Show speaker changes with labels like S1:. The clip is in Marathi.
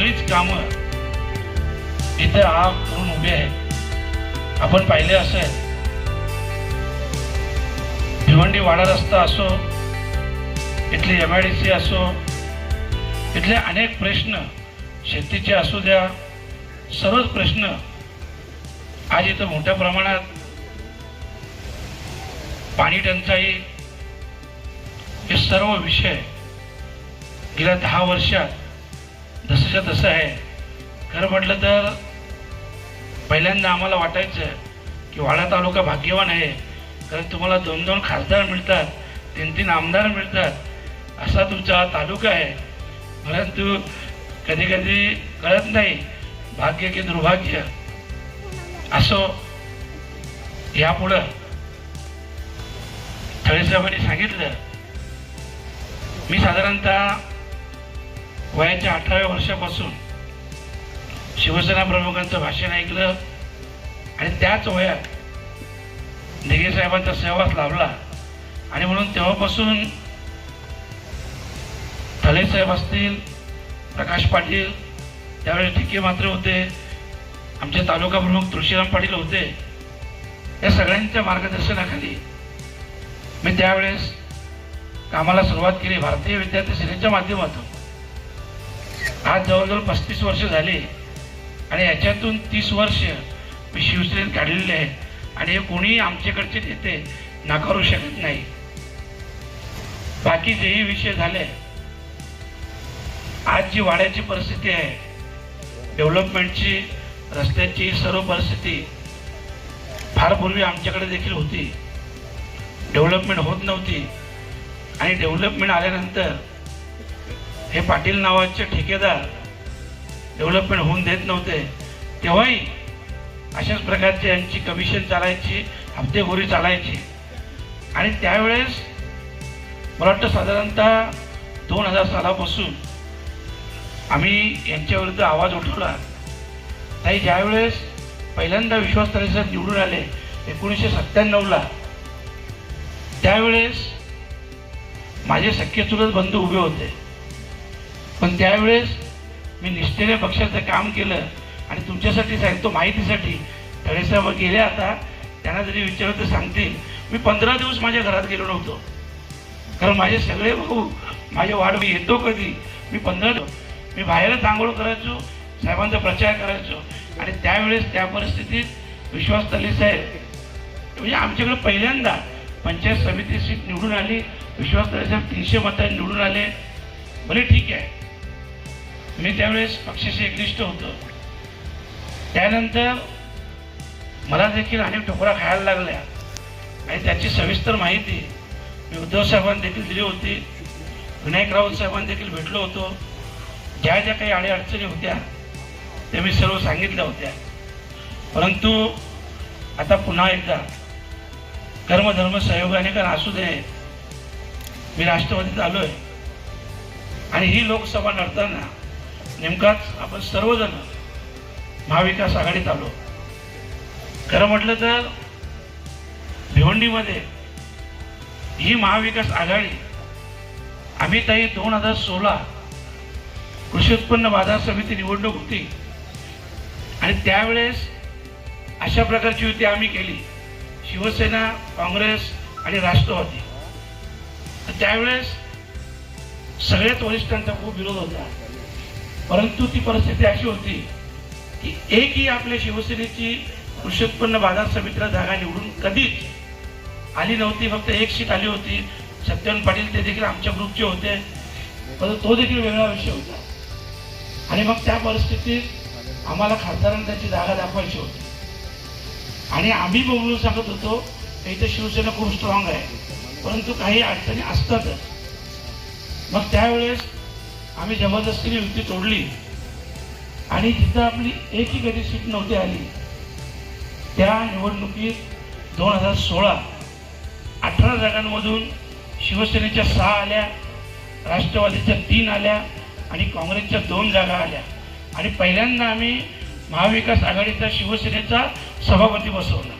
S1: कामं इथे आग करून उभे आहे आपण पाहिले असेल. भिवंडी वाडा रस्ता असो इथली एम आय डी सी असो इथले अनेक प्रश्न शेतीचे असू द्या सर्वच प्रश्न आज इथं मोठ्या प्रमाणात पाणी टंचाई हे सर्व विषय गेल्या दहा वर्षात तसंच्या तसं आहे. खरं म्हटलं तर पहिल्यांदा आम्हाला वाटायचं की वाडा तालुका भाग्यवान आहे. कारण तुम्हाला दोन दोन खासदार मिळतात तीन तीन आमदार मिळतात. असा तुमचा तालुका आहे. परंतु कधी कधी कळत नाही भाग्य की दुर्भाग्य. असो यापुढं थळेसाहेबांनी सांगितलं. मी साधारणतः वयाच्या अठराव्या वर्षापासून शिवसेना प्रमुखांचं भाषण ऐकलं आणि त्याच वयात दिघे साहेबांचा सहवास लाभला. आणि म्हणून तेव्हापासून थले साहेब असतील प्रकाश पाटील त्यावेळेस ठिके मात्र होते आमचे तालुका प्रमुख तुळशीराम पाटील होते या सगळ्यांच्या मार्गदर्शनाखाली मी त्यावेळेस कामाला सुरुवात केली. भारतीय विद्यार्थी सेनेच्या माध्यमातून. आज जवळजवळ पस्तीस वर्ष झाली. आणि याच्यातून तीस वर्ष मी शिवसेनेत काढलेले आहेत. आणि हे कोणीही आमच्याकडचे नेते नाकारू शकत नाही. बाकी जेही विषय झाले आज जी वाड्याची परिस्थिती आहे डेव्हलपमेंटची रस्त्याची सर्व परिस्थिती फार पूर्वी आमच्याकडे देखील होती. डेव्हलपमेंट होत नव्हती. आणि डेव्हलपमेंट आल्यानंतर हे पाटील नावाचे ठेकेदार डेव्हलपमेंट होऊन देत नव्हते. तेव्हाही अशाच प्रकारची यांची कमिशन चालायची हप्तेखोरी चालायची. आणि त्यावेळेस मला वाटतं साधारणतः दोन हजार सालापासून आम्ही यांच्याविरुद्ध आवाज उठवला. ताई ज्यावेळेस पहिल्यांदा विश्वास साहेब निवडून आले एकोणीसशे सत्त्याण्णवला त्यावेळेस माझे सख्खे चुलत बंधू उभे होते. पण त्यावेळेस मी निष्ठेने पक्षाचं काम केलं आणि तुमच्यासाठी सांगतो माहितीसाठी तळेसाहेब गेले आता त्यांना जरी विचारलं तर सांगतील. मी पंधरा दिवस माझ्या घरात गेलो नव्हतो. कारण माझे सगळे भाऊ माझ्या वाढ मी येतो कधी? मी पंधरा दिवस मी बाहेरच आंघोळ करायचो साहेबांचा प्रचार करायचो. आणि त्यावेळेस त्या परिस्थितीत विश्वास तले साहेब म्हणजे आमच्याकडे पहिल्यांदा पंचायत समिती सीट निवडून आली. विश्वास तले साहेब तीनशे मतांनी निवडून आले. बरे ठीक आहे. मी त्यावेळेस पक्षाशी एकनिष्ठ होतो. त्यानंतर मला देखील अनेक ठोकरा खायला लागल्या. आणि त्याची सविस्तर माहिती मी उद्धव साहेबांनी देखील दिली होती. विनायक राऊत साहेबांनी देखील भेटलो होतो. ज्या ज्या काही अडीअडचणी होत्या त्या मी सर्व सांगितल्या होत्या. परंतु आता पुन्हा एकदा कर्मधर्म सहयोगाने कारण असू दे मी राष्ट्रवादीत आलो आहे आणि ही लोकसभा लढताना नेमकाच आपण सर्वजण महाविकास आघाडीत आलो. खरं म्हटलं तर भिवंडीमध्ये ही महाविकास आघाडी आम्ही ताई दोन हजार सोळा कृषी उत्पन्न बाजार समिती निवडणूक होती. आणि त्यावेळेस अशा प्रकारची युती आम्ही केली. शिवसेना काँग्रेस आणि राष्ट्रवादी. त्यावेळेस सगळ्याच वरिष्ठांचा खूप विरोध होता. परंतु ती परिस्थिती अशी होती की एकही आपल्या शिवसेनेची कृषी उत्पन्न बाजार समितीला जागा निवडून कधीच आली नव्हती फक्त एक सीट आली होती. सत्यवान पाटील ते देखील आमच्या ग्रुपचे होते. परंतु तो देखील वेगळा विषय होता. आणि मग त्या परिस्थितीत आम्हाला खासदारांना त्याची जागा दाखवायची होती. आणि आम्ही बोलून सांगत होतो इथे शिवसेना खूप स्ट्रॉंग आहे. परंतु काही अडचणी असतातच. मग त्यावेळेस आम्ही जबरदस्तीने युती तोडली. आणि जिथं आपली एकही कधी सीट नव्हती आली. त्या निवडणुकीत दोन हजार सोळा अठरा जागांमधून शिवसेनेच्या सहा आल्या राष्ट्रवादीच्या तीन आल्या आणि काँग्रेसच्या दोन जागा आल्या. आणि पहिल्यांदा आम्ही महाविकास आघाडीचा शिवसेनेचा सभापती बसवला.